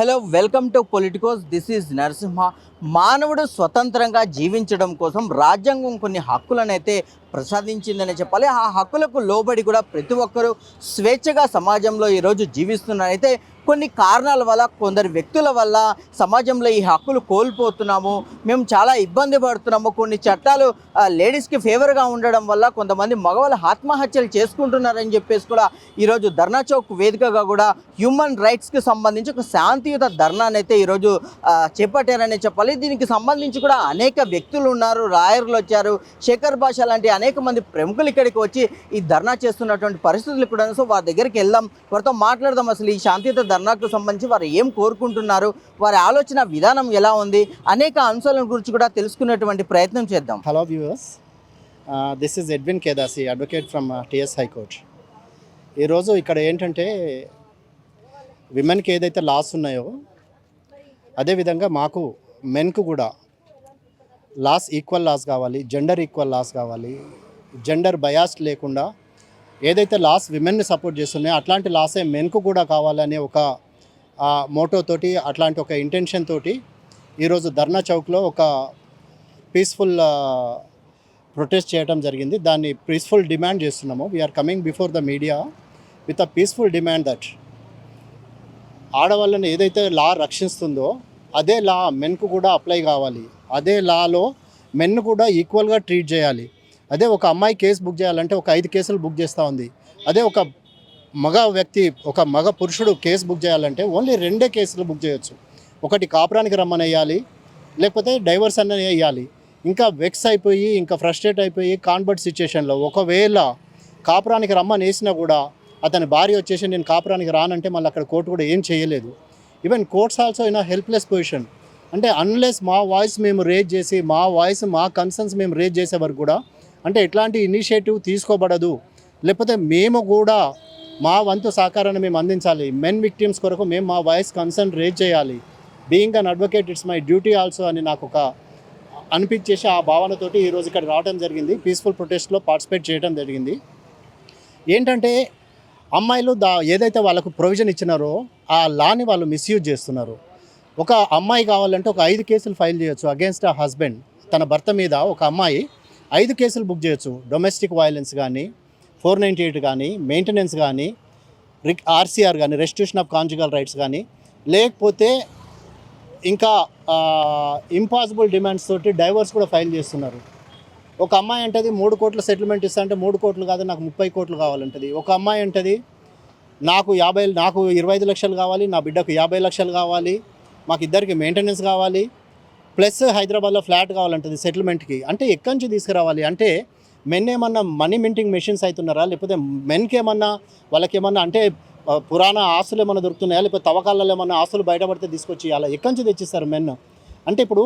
Hello welcome to Politicos this is Narasimha మానవుడు స్వతంత్రంగా జీవించడం కోసం రాజ్యాంగం కొన్ని హక్కులనైతే ప్రసాదించిందని చెప్పాలి. ఆ హక్కులకు లోబడి కూడా ప్రతి ఒక్కరూ స్వేచ్ఛగా సమాజంలో ఈరోజు జీవిస్తున్నారైతే అయితే కొన్ని కారణాల వల్ల కొందరు వ్యక్తుల వల్ల సమాజంలో ఈ హక్కులు కోల్పోతున్నాము మేము చాలా ఇబ్బంది పడుతున్నాము. కొన్ని చట్టాలు లేడీస్కి ఫేవర్గా ఉండడం వల్ల కొంతమంది మగవాళ్ళు ఆత్మహత్యలు చేసుకుంటున్నారని చెప్పేసి కూడా ఈరోజు ధర్నా చౌక్ వేదికగా కూడా హ్యూమన్ రైట్స్కి సంబంధించి ఒక శాంతియుత ధర్నానైతే ఈరోజు చేపట్టారని చెప్పాలి. దీనికి సంబంధించి కూడా అనేక వ్యక్తులు ఉన్నారు రాయర్లు వచ్చారు శేఖర్ భాష లాంటి అనేక మంది ప్రముఖులు ఇక్కడికి వచ్చి ఈ ధర్నా చేస్తున్నటువంటి పరిస్థితులు కూడా సో వారి దగ్గరికి వెళ్దాం వారితో మాట్లాడదాం. అసలు ఈ శాంతియుత ధర్నాకు సంబంధించి వారు ఏం కోరుకుంటున్నారు వారి ఆలోచన విధానం ఎలా ఉంది అనేక అంశాల గురించి కూడా తెలుసుకునేటువంటి ప్రయత్నం చేద్దాం. Hello viewers this is Edwin Kedasi advocate from TS high court ఈరోజు ఇక్కడ ఏంటంటే విమెన్కి ఏదైతే లాస్ ఉన్నాయో అదేవిధంగా మాకు మెన్కు కూడా లాస్ ఈక్వల్ లాస్ కావాలి జెండర్ ఈక్వల్ లాస్ కావాలి జెండర్ బయాస్ లేకుండా ఏదైతే లాస్ విమెన్ని సపోర్ట్ చేస్తున్నాయో అట్లాంటి లాసే మెన్కు కూడా కావాలనే ఒక మోటోతోటి అట్లాంటి ఒక ఇంటెన్షన్ తోటి ఈరోజు ధర్నా చౌక్లో ఒక పీస్ఫుల్ ప్రొటెస్ట్ చేయడం జరిగింది. దాన్ని పీస్ఫుల్ డిమాండ్ చేస్తున్నాము. We are coming before the media with a peaceful demand that ఆడవాళ్ళని ఏదైతే లా రక్షిస్తుందో అదే లా మెన్కు కూడా అప్లై కావాలి. అదే లాలో మెన్ కూడా ఈక్వల్గా ట్రీట్ చేయాలి. అదే ఒక అమ్మాయి కేసు బుక్ చేయాలంటే ఒక ఐదు కేసులు బుక్ చేస్తూ ఉంది. అదే ఒక మగ వ్యక్తి ఒక మగ పురుషుడు కేసు బుక్ చేయాలంటే ఓన్లీ రెండే కేసులు బుక్ చేయొచ్చు. ఒకటి కాపురానికి రమ్మని వేయాలి లేకపోతే డైవర్స్ అన్న వేయాలి ఇంకా వెక్స్ అయిపోయి ఇంకా ఫ్రస్ట్రేట్ అయిపోయి కాన్వర్ట్ సిచ్యుయేషన్లో ఒకవేళ కాపురానికి రమ్మని వేసినా కూడా అతని భార్య వచ్చేసి నేను కాపురానికి రానంటే మళ్ళీ అక్కడ కోర్టు కూడా ఏం చేయలేదు. Even courts also in helpless position అంటే అన్లెస్ మా వాయిస్ మేము రేజ్ చేసి మా వాయిస్ మా కన్సర్న్స్ మేము రేజ్ చేసే వరకు కూడా అంటే ఎట్లాంటి ఇనిషియేటివ్ తీసుకోబడదు. లేకపోతే మేము కూడా మా వంతు సహకారాన్ని మేము అందించాలి. మెన్ విక్టిమ్స్ కొరకు మేము మా వాయిస్ కన్సర్న్ రేజ్ చేయాలి. Being an advocate it's my duty also అని నాకు ఒక అనిపించేసి ఆ భావనతోటి ఈరోజు ఇక్కడ రావడం జరిగింది. పీస్ఫుల్ ప్రొటెస్ట్లో పార్టిసిపేట్ చేయడం జరిగింది. ఏంటంటే అమ్మాయిలు దా ఏదైతే వాళ్ళకు ప్రొవిజన్ ఇచ్చినారో ఆ లాని వాళ్ళు మిస్యూజ్ చేస్తున్నారు. ఒక అమ్మాయి కావాలంటే ఒక ఐదు కేసులు ఫైల్ చేయొచ్చు అగేన్స్ట్ ఆ హస్బెండ్ తన భర్త మీద ఒక అమ్మాయి ఐదు కేసులు బుక్ చేయొచ్చు. డొమెస్టిక్ వయలెన్స్ కానీ ఫోర్ నైంటీ ఎయిట్ కానీ మెయింటెనెన్స్ కానీ రిక్ ఆర్సీఆర్ కానీ రెస్టిట్యూషన్ ఆఫ్ కాంజుగల్ రైట్స్ కానీ లేకపోతే ఇంకా ఇంపాసిబుల్ డిమాండ్స్ తోటి డైవర్స్ కూడా ఫైల్ చేస్తున్నారు. ఒక అమ్మాయి అంటది మూడు కోట్ల సెటిల్మెంట్ ఇస్తా అంటే మూడు కోట్లు కాదు నాకు ముప్పై కోట్లు కావాలంటది. ఒక అమ్మాయి అంటది నాకు యాభై నాకు ఇరవై ఐదు లక్షలు కావాలి నా బిడ్డకు యాభై లక్షలు కావాలి మాకు ఇద్దరికి మెయింటెనెన్స్ కావాలి ప్లస్ హైదరాబాద్లో ఫ్లాట్ కావాలంటది సెటిల్మెంట్కి అంటే ఎక్కడి నుంచి తీసుకురావాలి? అంటే మెన్ ఏమన్నా మనీ మింటింగ్ మెషిన్స్ అవుతున్నారా లేకపోతే మెన్కి ఏమన్నా వాళ్ళకి ఏమన్నా అంటే పురాణ ఆస్తులు ఏమైనా దొరుకుతున్నాయా? లేకపోతే తవ్వకాలలో ఏమన్నా ఆస్తులు బయటపడితే తీసుకొచ్చి అలా ఎక్కడి నుంచి తెచ్చిస్తారు మెన్ అంటే ఇప్పుడు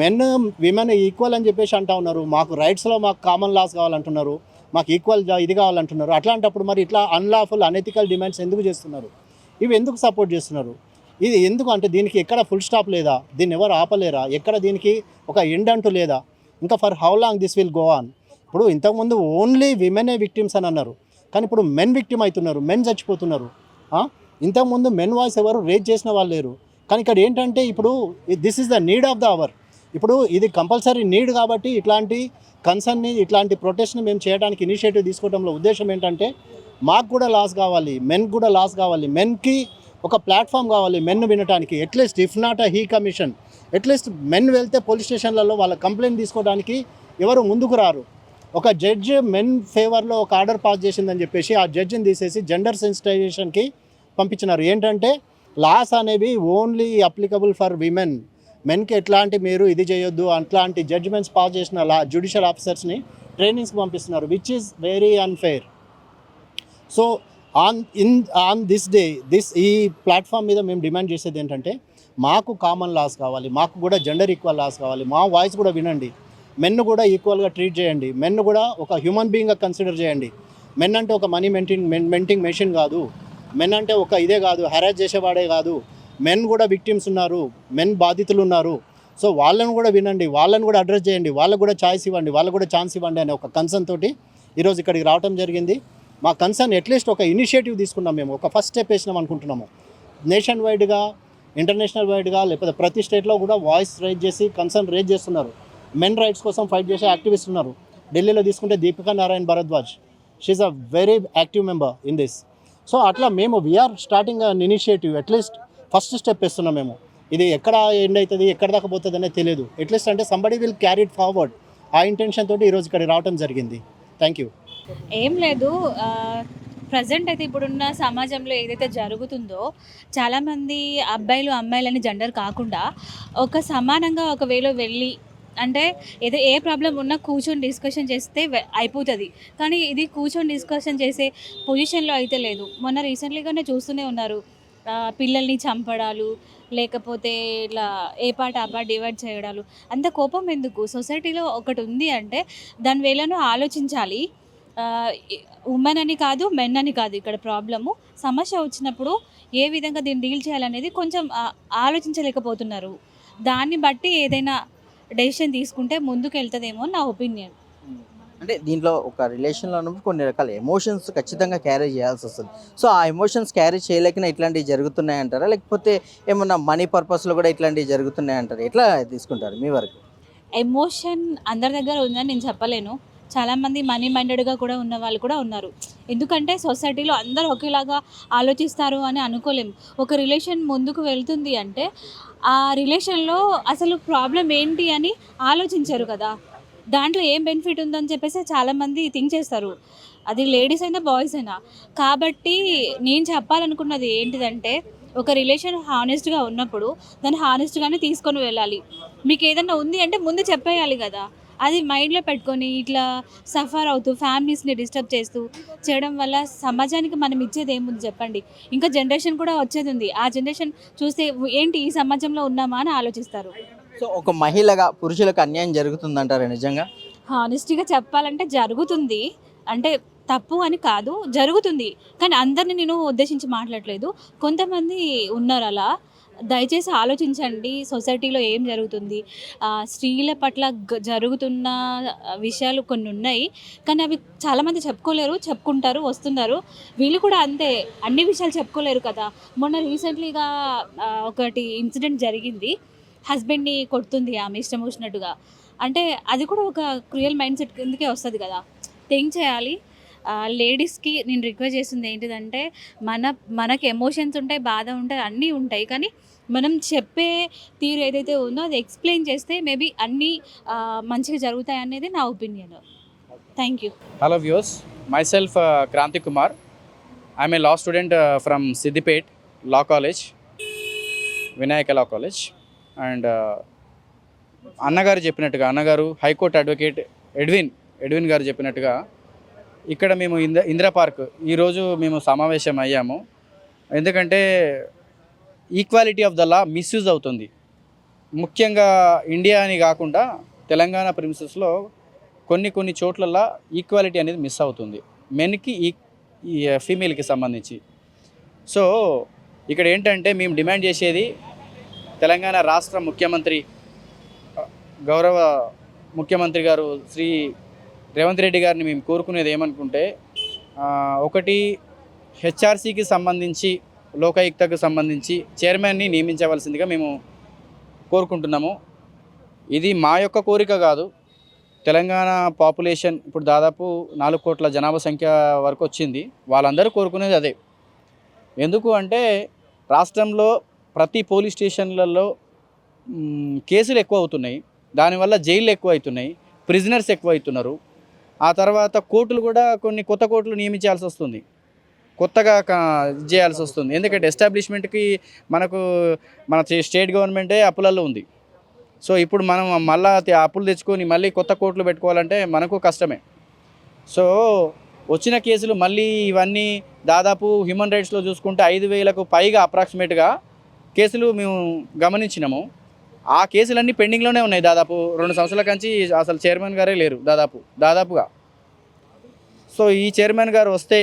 మెన్ విమెన్ ఈక్వల్ అని చెప్పేసి అంటా ఉన్నారు. మాకు రైట్స్లో మాకు కామన్ లాస్ కావాలంటున్నారు. మాకు ఈక్వల్ ఇది కావాలంటున్నారు. అట్లాంటప్పుడు మరి ఇట్లా అన్లాఫుల్ అనెథికల్ డిమాండ్స్ ఎందుకు చేస్తున్నారు? ఇవి ఎందుకు సపోర్ట్ చేస్తున్నారు? ఇది ఎందుకు అంటే దీనికి ఎక్కడ ఫుల్ స్టాప్ లేదా? దీన్ని ఎవరు ఆపలేరా? ఎక్కడ దీనికి ఒక ఎండ్ అంటూ లేదా? ఇంకా for how long this will go on ఇప్పుడు ఇంతకుముందు ఓన్లీ విమెనే విక్టిమ్స్ అని అన్నారు. కానీ ఇప్పుడు మెన్ విక్టిమ్ అవుతున్నారు. మెన్ చచ్చిపోతున్నారు. ఇంతకుముందు మెన్ వాయిస్ ఎవరు రేజ్ చేసిన వాళ్ళు లేరు. కానీ ఇక్కడ ఏంటంటే ఇప్పుడు this is the need of the hour ఇప్పుడు ఇది కంపల్సరీ నీడ్ కాబట్టి ఇట్లాంటి కన్సర్న్ని ఇట్లాంటి ప్రొటెస్ట్ని మేము చేయడానికి ఇనిషియేటివ్ తీసుకోవడంలో ఉద్దేశం ఏంటంటే మాకు కూడా లాస్ కావాలి మెన్ కూడా లాస్ కావాలి. మెన్కి ఒక ప్లాట్ఫామ్ కావాలి మెన్ వినడానికి at least if not a he commission at least men వెళ్తే పోలీస్ స్టేషన్లలో వాళ్ళ కంప్లైంట్ తీసుకోవడానికి ఎవరు ముందుకు రారు. ఒక జడ్జ్ మెన్ ఫేవర్లో ఒక ఆర్డర్ పాస్ చేసిందని చెప్పేసి ఆ జడ్జిని తీసేసి జెండర్ సెన్సిటైజేషన్కి పంపించినారు. ఏంటంటే లాస్ అనేవి ఓన్లీ అప్లికబుల్ ఫర్ విమెన్ మెన్కి ఎట్లాంటి మీరు ఇది చేయొద్దు అట్లాంటి జడ్జిమెంట్స్ పాస్ చేసిన లా జ్యుడిషియల్ ఆఫీసర్స్ని ట్రైనింగ్స్కి పంపిస్తున్నారు which is very unfair so on in on this day this ఈ ప్లాట్ఫామ్ మీద మేము డిమాండ్ చేసేది ఏంటంటే మాకు కామన్ లాస్ కావాలి మాకు కూడా జెండర్ ఈక్వల్ లాస్ కావాలి మా వాయిస్ కూడా వినండి. మెన్ కూడా ఈక్వల్గా ట్రీట్ చేయండి. మెన్ కూడా ఒక హ్యూమన్ బీయింగ్గా కన్సిడర్ చేయండి. మెన్ అంటే ఒక మనీ మెంటింగ్ మెంటింగ్ మెషిన్ కాదు. మెన్ అంటే ఒక ఇదే కాదు హెరాజ్ చేసేవాడే కాదు. మెన్ కూడా విక్టిమ్స్ ఉన్నారు మెన్ బాధితులు ఉన్నారు. సో వాళ్ళని కూడా వినండి వాళ్ళని కూడా అడ్రస్ చేయండి వాళ్ళకు కూడా ఛాయిస్ ఇవ్వండి వాళ్ళకు కూడా ఛాన్స్ ఇవ్వండి అనే ఒక కన్సర్న్ తోటి ఈరోజు ఇక్కడికి రావడం జరిగింది. మా కన్సర్న్ అట్లీస్ట్ ఒక ఇనిషియేటివ్ తీసుకున్నాం మేము ఒక ఫస్ట్ స్టెప్ వేసినాం అనుకుంటున్నాము. నేషన్ వైడ్గా ఇంటర్నేషనల్ వైడ్గా లేకపోతే ప్రతి స్టేట్లో కూడా వాయిస్ రైజ్ చేసి కన్సర్న్ రేజ్ చేస్తున్నారు. మెన్ రైట్స్ కోసం ఫైట్ చేసే యాక్టివిస్ట్ ఉన్నారు. ఢిల్లీలో తీసుకుంటే Deepika Narayan Bhardwaj. She's a very active member in this so అట్లా మేము we are starting an initiative at least first step ఇస్తున్నాం మేము. ఇది ఎక్కడ ఎండ్ అవుతుంది ఎక్కడ దాకా పోతుంది అనేది తెలియదు ఎట్లీస్ట్ అంటే సంబడి విల్ క్యారీ ఫార్వర్డ్ ఆ ఇంటెన్షన్ తోటి ఈరోజు ఇక్కడ రావడం జరిగింది. థ్యాంక్ యూ ఏం లేదు. ప్రజెంట్ అయితే ఇప్పుడున్న సమాజంలో ఏదైతే జరుగుతుందో చాలామంది అబ్బాయిలు అమ్మాయిలని జెండర్ కాకుండా ఒక సమానంగా ఒకవేళ వెళ్ళి అంటే ఏదో ఏ ప్రాబ్లం ఉన్నా కూర్చొని డిస్కషన్ చేస్తే అయిపోతుంది. కానీ ఇది కూర్చొని డిస్కషన్ చేసే పొజిషన్లో అయితే లేదు. మొన్న రీసెంట్లీగానే చూస్తూనే ఉన్నారు. పిల్లల్ని చంపడాలు లేకపోతే ఇలా ఏ పాట ఆ పాట డివైడ్ చేయడాలు. అంత కోపం ఎందుకు? సొసైటీలో ఒకటి ఉంది అంటే దాని వేళను ఆలోచించాలి. ఉమెన్ అని కాదు మెన్ అని కాదు ఇక్కడ ప్రాబ్లము సమస్య వచ్చినప్పుడు ఏ విధంగా దీన్ని డీల్ చేయాలనేది కొంచెం ఆలోచించలేకపోతున్నారు. దాన్ని బట్టి ఏదైనా డెసిషన్ తీసుకుంటే ముందుకు వెళ్తుందేమో నా ఒపీనియన్ అంటే దీంట్లో ఒక రిలేషన్లో ఉన్నప్పుడు కొన్ని రకాల ఎమోషన్స్ ఖచ్చితంగా క్యారీ చేయాల్సి వస్తుంది. సో ఆ ఎమోషన్స్ క్యారీ చేయలేకనే ఇట్లాంటివి జరుగుతున్నాయంటారా లేకపోతే ఏమన్నా మనీ పర్పస్లో కూడా ఇట్లాంటివి జరుగుతున్నాయంటారా ఎట్లా తీసుకుంటారు మీ వరకు? ఎమోషన్ అందరి దగ్గర ఉందని నేను చెప్పలేను. చాలామంది మనీ మైండెడ్గా కూడా ఉన్న వాళ్ళు కూడా ఉన్నారు. ఎందుకంటే సొసైటీలో అందరూ ఒకేలాగా ఆలోచిస్తారు అని అనుకోలేం. ఒక రిలేషన్ ముందుకు వెళ్తుంది అంటే ఆ రిలేషన్లో అసలు ప్రాబ్లం ఏంటి అని ఆలోచించారు కదా. దాంట్లో ఏం బెనిఫిట్ ఉందని చెప్పేసి చాలామంది థింక్ చేస్తారు. అది లేడీస్ అయినా బాయ్స్ అయినా. కాబట్టి నేను చెప్పాలనుకున్నది ఏంటిదంటే ఒక రిలేషన్ హానెస్ట్గా ఉన్నప్పుడు దాన్ని హానెస్ట్గానే తీసుకొని వెళ్ళాలి. మీకు ఏదైనా ఉంది అంటే ముందు చెప్పేయాలి కదా. అది మైండ్లో పెట్టుకొని ఇట్లా సఫర్ అవుతూ ఫ్యామిలీస్ని డిస్టర్బ్ చేస్తూ చేయడం వల్ల సమాజానికి మనం ఇచ్చేది ఏముంది చెప్పండి. ఇంకా జనరేషన్ కూడా వచ్చేది ఉంది. ఆ జనరేషన్ చూస్తే ఏంటి ఈ సమాజంలో ఉన్నామా అని ఆలోచిస్తారు. సో ఒక మహిళగా పురుషులకు అన్యాయం జరుగుతుందంటారా నిజంగా? హానెస్టీగా చెప్పాలంటే జరుగుతుంది. అంటే తప్పు అని కాదు జరుగుతుంది. కానీ అందరిని నేను ఉద్దేశించి మాట్లాడలేదు. కొంతమంది ఉన్నారు అలా. దయచేసి ఆలోచించండి సొసైటీలో ఏం జరుగుతుంది. స్త్రీల పట్ల జరుగుతున్న విషయాలు కొన్ని ఉన్నాయి. కానీ అవి చాలామంది చెప్పుకోలేరు చెప్పుకుంటారు వస్తున్నారు. వీళ్ళు కూడా అంతే. అన్ని విషయాలు చెప్పుకోలేరు కదా. మొన్న రీసెంట్లీగా ఒకటి ఇన్సిడెంట్ జరిగింది. హస్బెండ్ని కొడుతుంది ఆమె ఇష్టం వచ్చినట్టుగా. అంటే అది కూడా ఒక క్రియల్ మైండ్ సెట్ కిందకే వస్తుంది కదా. థింక్ చేయాలి? లేడీస్కి నేను రిక్వెస్ట్ చేస్తుంది ఏంటిదంటే మన మనకి ఎమోషన్స్ ఉంటాయి బాధ ఉంటాయి అన్నీ ఉంటాయి. కానీ మనం చెప్పే తీరు ఏదైతే ఉందో అది ఎక్స్ప్లెయిన్ చేస్తే మేబీ అన్నీ మంచిగా జరుగుతాయి అనేది నా opinion. Thank you. Hello views myself Kranthi Kumar I'm a law student from Siddipet law college Vinayaka law college and అన్నగారు చెప్పినట్టుగా అన్నగారు హైకోర్టు అడ్వకేట్ ఎడ్విన్ ఎడ్విన్ గారు చెప్పినట్టుగా ఇక్కడ మేము ఇంద ఇందిరా పార్క్ ఈరోజు మేము సమావేశం అయ్యాము. ఎందుకంటే equality of the law misuse అవుతుంది. ముఖ్యంగా ఇండియా అని కాకుండా తెలంగాణ ప్రిన్సెస్లో కొన్ని కొన్ని చోట్లల్లో ఈక్వాలిటీ అనేది మిస్ అవుతుంది. మెన్కి ఈ ఫీమేల్కి సంబంధించి. సో ఇక్కడ ఏంటంటే మేము డిమాండ్ చేసేది తెలంగాణ రాష్ట్ర ముఖ్యమంత్రి గౌరవ ముఖ్యమంత్రి గారు శ్రీ రేవంత్ రెడ్డి గారిని మేము కోరుకునేది ఏమనుకుంటే ఒకటి హెచ్ఆర్సీకి సంబంధించి లోకాయుక్తకు సంబంధించి చైర్మన్ని నియమించవలసిందిగా మేము కోరుకుంటున్నాము. ఇది మా యొక్క కోరిక కాదు. తెలంగాణ పాపులేషన్ ఇప్పుడు దాదాపు నాలుగు కోట్ల జనాభా సంఖ్య వరకు వచ్చింది. వాళ్ళందరూ కోరుకునేది అదే. ఎందుకు అంటే రాష్ట్రంలో ప్రతి పోలీస్ స్టేషన్లలో కేసులు ఎక్కువ అవుతున్నాయి. దానివల్ల జైళ్ళు ఎక్కువ అవుతున్నాయి. ప్రిజనర్స్ ఎక్కువ అవుతున్నారు. ఆ తర్వాత కోర్టులు కూడా కొన్ని కొత్త కోర్టులు నియమించాల్సి వస్తుంది. కొత్తగా ఇది చేయాల్సి వస్తుంది. ఎందుకంటే ఎస్టాబ్లిష్మెంట్కి మనకు మన చే- స్టేట్ గవర్నమెంటే అప్పులలో ఉంది. సో ఇప్పుడు మనం మళ్ళా అప్పులు తెచ్చుకొని మళ్ళీ కొత్త కోర్టులు పెట్టుకోవాలంటే మనకు కష్టమే. సో వచ్చిన కేసులు మళ్ళీ ఇవన్నీ దాదాపు హ్యూమన్ రైట్స్లో చూసుకుంటే ఐదు వేలకు పైగా అప్రాక్సిమేట్గా కేసులు మేము గమనించినాము. ఆ కేసులన్నీ పెండింగ్లోనే ఉన్నాయి దాదాపు. రెండు సంవత్సరాల కంచి అసలు చైర్మన్ గారే లేరు దాదాపు దాదాపుగా. సో ఈ చైర్మన్ గారు వస్తే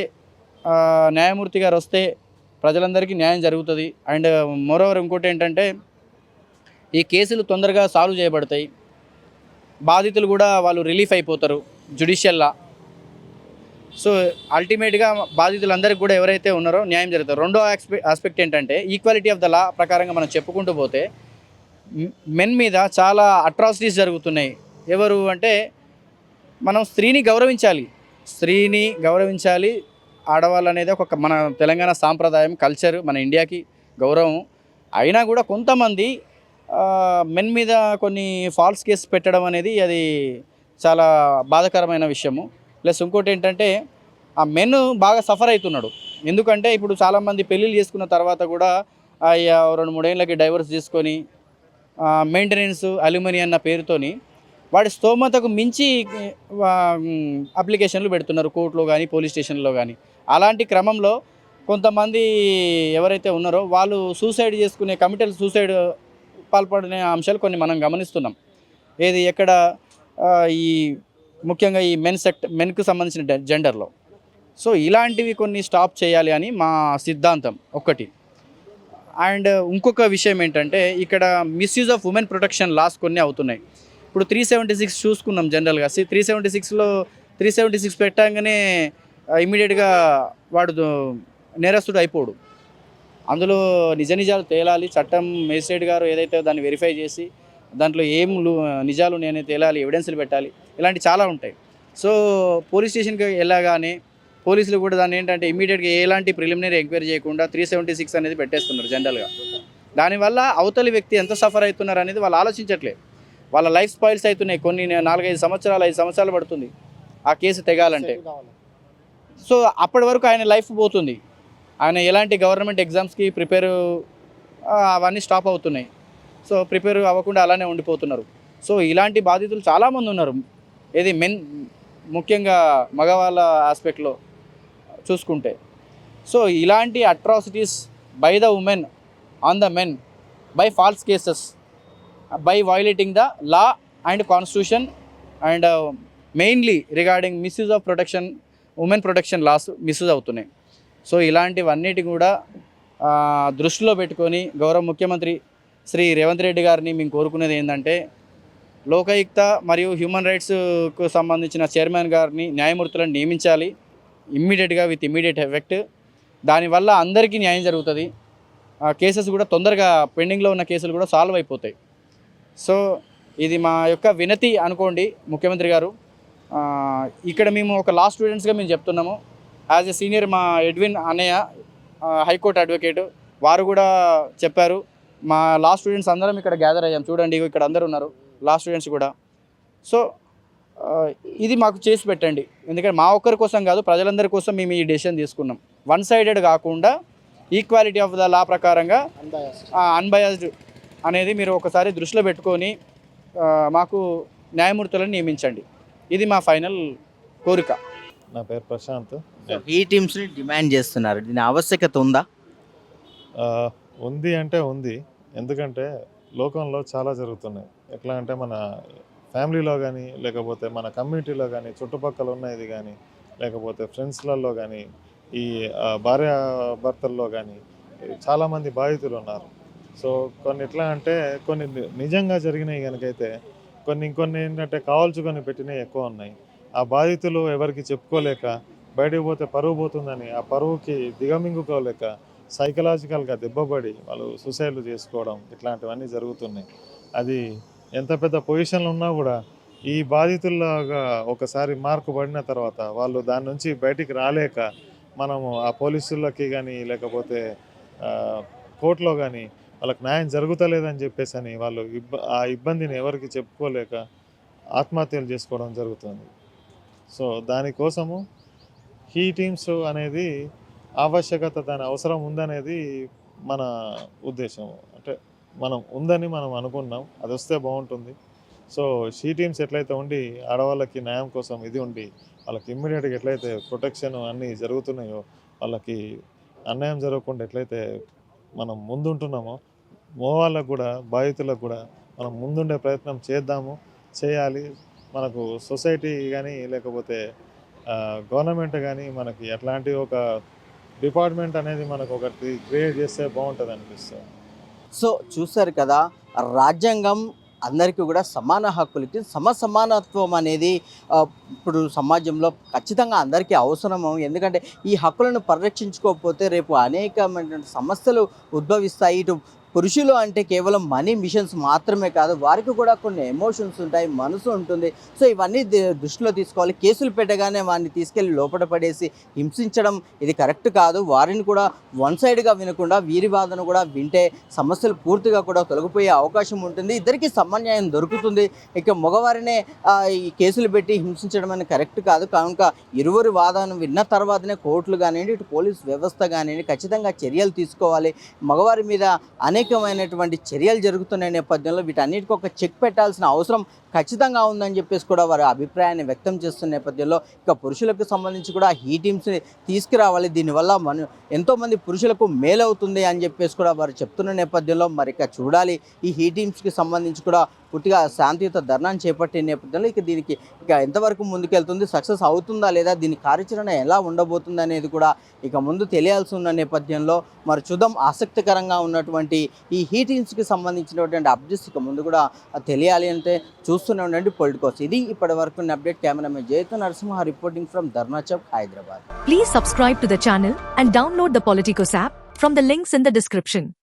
న్యాయమూర్తి గారు వస్తే ప్రజలందరికీ న్యాయం జరుగుతుంది. అండ్ మోరోవర్ ఇంకోటి ఏంటంటే ఈ కేసులు తొందరగా సాల్వ్ చేయబడతాయి. బాధితులు కూడా వాళ్ళు రిలీఫ్ అయిపోతారు. జుడిషియల్లా సో అల్టిమేట్గా బాధితులందరికీ కూడా ఎవరైతే ఉన్నారో న్యాయం జరుగుతుంది. రెండో ఆస్పెక్ట్ ఏంటంటే ఈక్వాలిటీ ఆఫ్ ద లా ప్రకారంగా మనం చెప్పుకుంటూ పోతే మెన్ మీద చాలా అట్రాసిటీస్ జరుగుతున్నాయి. ఎవరు అంటే మనం స్త్రీని గౌరవించాలి. స్త్రీని గౌరవించాలి. ఆడవాళ్ళు అనేది ఒక మన తెలంగాణ సాంప్రదాయం కల్చర్ మన ఇండియాకి గౌరవం. అయినా కూడా కొంతమంది మెన్ మీద కొన్ని ఫాల్స్ కేసు పెట్టడం అనేది అది చాలా బాధాకరమైన విషయము. ప్లస్ ఇంకోటి ఏంటంటే ఆ మెన్ బాగా సఫర్ అవుతున్నాడు ఎందుకంటే ఇప్పుడు చాలామంది పెళ్ళిళ్ళు చేసుకున్న తర్వాత కూడా రెండు మూడేళ్ళకి డైవర్స్ తీసుకొని మెయింటెనెన్స్ అల్యూమిని అన్న పేరుతోని వాడి స్తోమతకు మించి అప్లికేషన్లు పెడుతున్నారు కోర్టులో కానీ పోలీస్ స్టేషన్లో కానీ అలాంటి క్రమంలో కొంతమంది ఎవరైతే ఉన్నారో వాళ్ళు సూసైడ్ చేసుకునే కమిటల్ సూసైడ్ పాల్పడిన అంశాలు కొన్ని మనం గమనిస్తున్నాం. ఏది ఎక్కడ ఈ ముఖ్యంగా ఈ మెన్ సెక్ట్ మెన్కు సంబంధించిన జెండర్లో. సో ఇలాంటివి కొన్ని స్టాప్ చేయాలి అని మా సిద్ధాంతం ఒక్కటి. అండ్ ఇంకొక విషయం ఏంటంటే ఇక్కడ misuse of women protection laws కొన్ని అవుతున్నాయి. ఇప్పుడు త్రీ సెవెంటీ సిక్స్ చూసుకున్నాం జనరల్గా. త్రీ సెవెంటీ సిక్స్లో త్రీ సెవెంటీ సిక్స్ పెట్టగానే ఇమీడియట్గా వాడు నేరస్తుడు అయిపోడు. అందులో నిజ నిజాలు తేలాలి. చట్టం మేజిస్ట్రేట్ గారు ఏదైతే దాన్ని వెరిఫై చేసి దాంట్లో ఏం నిజాలు నేనే తేలాలి ఎవిడెన్స్లు పెట్టాలి. ఇలాంటి చాలా ఉంటాయి. సో పోలీస్ స్టేషన్కి వెళ్ళగానే పోలీసులు కూడా దాన్ని ఏంటంటే ఇమీడియట్గా ఎలాంటి ప్రిలిమినరీ ఎంక్వైరీ చేయకుండా త్రీ సెవెంటీ సిక్స్ అనేది పెట్టేస్తున్నారు జనరల్గా. దానివల్ల అవతలి వ్యక్తి ఎంత సఫర్ అవుతున్నారు అనేది వాళ్ళు ఆలోచించట్లేదు. వాళ్ళ లైఫ్ స్పాయిల్స్ అవుతున్నాయి. కొన్ని నాలుగైదు సంవత్సరాలు ఐదు సంవత్సరాలు పడుతుంది ఆ కేసు తెగాలంటే. సో అప్పటి వరకు ఆయన లైఫ్ పోతుంది. ఆయన ఎలాంటి గవర్నమెంట్ ఎగ్జామ్స్కి ప్రిపేర్ అవన్నీ స్టాప్ అవుతున్నాయి. సో ప్రిపేర్ అవ్వకుండా అలానే ఉండిపోతున్నారు. సో ఇలాంటి బాధితులు చాలామంది ఉన్నారు. ఏది మెన్ ముఖ్యంగా మగవాళ్ళ ఆస్పెక్ట్లో చూసుకుంటే. సో ఇలాంటి atrocities by the women on the men by false cases by violating the law and constitution and mainly regarding misuse of protection women protection laws misuse అవుతున్నాయి. సో ఇలాంటివన్నిటి కూడా దృష్టిలో పెట్టుకొని గౌరవ ముఖ్యమంత్రి శ్రీ రేవంత్ రెడ్డి గారిని మేము కోరుకునేది ఏంటంటే లోకయుక్త మరియు హ్యూమన్ రైట్స్కు సంబంధించిన చైర్మన్ గారిని న్యాయమూర్తులను నియమించాలి. ఇమ్మీడియట్గా విత్ ఇమ్మీడియట్ ఎఫెక్ట్ దానివల్ల అందరికీ న్యాయం జరుగుతుంది. ఆ కేసెస్ కూడా తొందరగా పెండింగ్లో ఉన్న కేసులు కూడా సాల్వ్ అయిపోతాయి. సో ఇది మా యొక్క వినతి అనుకోండి ముఖ్యమంత్రి గారు. ఇక్కడ మేము ఒక లా స్టూడెంట్స్గా మేము చెప్తున్నాము. యాజ్ ఎ సీనియర్ మా ఎడ్విన్ అన్నయ్య హైకోర్టు అడ్వకేట్ వారు కూడా చెప్పారు. మా లా స్టూడెంట్స్ అందరం ఇక్కడ గ్యాదర్ అయ్యాం. చూడండి ఇక్కడ అందరు ఉన్నారు. లా స్టూడెంట్స్ కూడా. సో ఇది మాకు చేసి పెట్టండి. ఎందుకంటే మా ఒక్కరి కోసం కాదు ప్రజలందరి కోసం మేము ఈ డెసిషన్ తీసుకున్నాం. వన్ సైడెడ్ కాకుండా ఈక్వాలిటీ ఆఫ్ ద లా ప్రకారంగా అన్బయాస్డ్ అనేది మీరు ఒకసారి దృష్టిలో పెట్టుకొని మాకు న్యాయమూర్తులను నియమించండి. ఇది మా ఫైనల్ కోరిక. నా పేరు ప్రశాంత్. ఈ టీమ్స్ని డిమాండ్ చేస్తున్నారు. దీని ఆవశ్యకత ఉందా? ఉంది అంటే ఉంది. ఎందుకంటే లోకంలో చాలా జరుగుతున్నాయి. ఎట్లా అంటే మన ఫ్యామిలీలో కానీ లేకపోతే మన కమ్యూనిటీలో కానీ చుట్టుపక్కల ఉన్నది కానీ లేకపోతే ఫ్రెండ్స్లలో కానీ ఈ భార్య భర్తల్లో కానీ చాలామంది బాధితులు ఉన్నారు. సో కొన్ని ఎట్లా అంటే కొన్ని నిజంగా జరిగినాయి కనుకైతే కొన్ని ఇంకొన్ని ఏంటంటే కావాల్చుకొని పెట్టినవి ఎక్కువ ఉన్నాయి. ఆ బాధితులు ఎవరికి చెప్పుకోలేక బయటకు పోతే పరువు పోతుందని ఆ పరువుకి దిగమింగుకోలేక సైకలాజికల్గా దెబ్బపడి వాళ్ళు సూసైడ్లు చేసుకోవడం ఇట్లాంటివన్నీ జరుగుతున్నాయి. అది ఎంత పెద్ద పొజిషన్లో ఉన్నా కూడా ఈ బాధితుల్లాగా ఒకసారి మార్కు పడిన తర్వాత వాళ్ళు దాని నుంచి బయటికి రాలేక మనము ఆ పోలీసులకి కానీ లేకపోతే కోర్టులో కానీ వాళ్ళకి న్యాయం జరుగుతలేదని చెప్పేసి అని వాళ్ళు ఇబ్బ ఆ ఇబ్బందిని ఎవరికి చెప్పుకోలేక ఆత్మహత్యలు చేసుకోవడం జరుగుతుంది. సో దానికోసము హీ టీమ్స్ అనేది ఆవశ్యకత దాని అవసరం ఉందనేది మన ఉద్దేశం. అంటే మనం ఉందని మనం అనుకున్నాం అది వస్తే బాగుంటుంది. సో షీ టీమ్స్ ఎట్లయితే ఉండి ఆడవాళ్ళకి న్యాయం కోసం ఇది ఉండి వాళ్ళకి ఇమ్మీడియట్గా ఎట్లయితే ప్రొటెక్షన్ అన్నీ జరుగుతున్నాయో వాళ్ళకి అన్యాయం జరగకుండా ఎట్లయితే మనం ముందుంటున్నామో మోవాళ్ళకు కూడా బాధితులకు కూడా మనం ముందుండే ప్రయత్నం చేద్దాము చేయాలి. మనకు సొసైటీ కానీ లేకపోతే గవర్నమెంట్ కానీ మనకి అట్లాంటి ఒక డిపార్ట్మెంట్ అనేది మనకు ఒకటి క్రియేట్ చేస్తే బాగుంటుంది అనిపిస్తుంది. సో చూశారు కదా రాజ్యాంగం అందరికీ కూడా సమాన హక్కులకి సమసమానత్వం అనేది ఇప్పుడు సమాజంలో ఖచ్చితంగా అందరికీ అవసరము. ఎందుకంటే ఈ హక్కులను పరిరక్షించుకోకపోతే రేపు అనేకమైనటువంటి సమస్యలు ఉద్భవిస్తాయి. ఇటు పురుషులు అంటే కేవలం మనీ మిషన్స్ మాత్రమే కాదు వారికి కూడా కొన్ని ఎమోషన్స్ ఉంటాయి మనసు ఉంటుంది. సో ఇవన్నీ దృష్టిలో తీసుకోవాలి. కేసులు పెట్టగానే వారిని తీసుకెళ్ళి లోపల పడేసి హింసించడం ఇది కరెక్ట్ కాదు. వారిని కూడా వన్ సైడ్గా వినకుండా వీరి వాదన కూడా వింటే సమస్యలు పూర్తిగా కూడా తొలగిపోయే అవకాశం ఉంటుంది. ఇద్దరికి సమన్యాయం దొరుకుతుంది. ఇక మగవారినే ఈ కేసులు పెట్టి హింసించడం అనేది కరెక్ట్ కాదు. కనుక ఇరువురు వాదన విన్న తర్వాతనే కోర్టులు కానివ్వండి ఇటు పోలీస్ వ్యవస్థ కానివ్వండి ఖచ్చితంగా చర్యలు తీసుకోవాలి. మగవారి మీద అనేకమైనటువంటి చర్యలు జరుగుతున్న నేపథ్యంలో వీటన్నిటికీ ఒక చెక్ పెట్టాల్సిన అవసరం ఖచ్చితంగా ఉందని చెప్పేసి కూడా వారి అభిప్రాయాన్ని వ్యక్తం చేస్తున్న నేపథ్యంలో ఇక పురుషులకు సంబంధించి కూడా ఈ టీమ్స్ని తీసుకురావాలి. దీనివల్ల మన ఎంతోమంది పురుషులకు మేలవుతుంది అని చెప్పేసి కూడా వారు చెప్తున్న నేపథ్యంలో మరి ఇక చూడాలి. ఈ హీ టీమ్స్కి సంబంధించి కూడా పూర్తిగా శాంతియుత ధర్నాన్ని చేపట్టే నేపథ్యంలో ఇక దీనికి ఇక ఎంతవరకు ముందుకెళ్తుంది? సక్సెస్ అవుతుందా లేదా? దీని కార్యాచరణ ఎలా ఉండబోతుంది అనేది కూడా ఇక ముందు తెలియాల్సి ఉన్న నేపథ్యంలో మరి చూద్దాం. ఆసక్తికరంగా ఉన్నటువంటి ఈ హీటింగ్స్కి సంబంధించినటువంటి అప్డేట్స్ ఇక ముందు కూడా తెలియాలి అంటే చూస్తూనే ఉండండి. పొలిటికోస్ ఇది ఇప్పటి వరకు update. Cameraman జయతో Narasimha reporting from Dharna Chowk Hyderabad. Please subscribe to the channel and download the Politicos app from the links in the description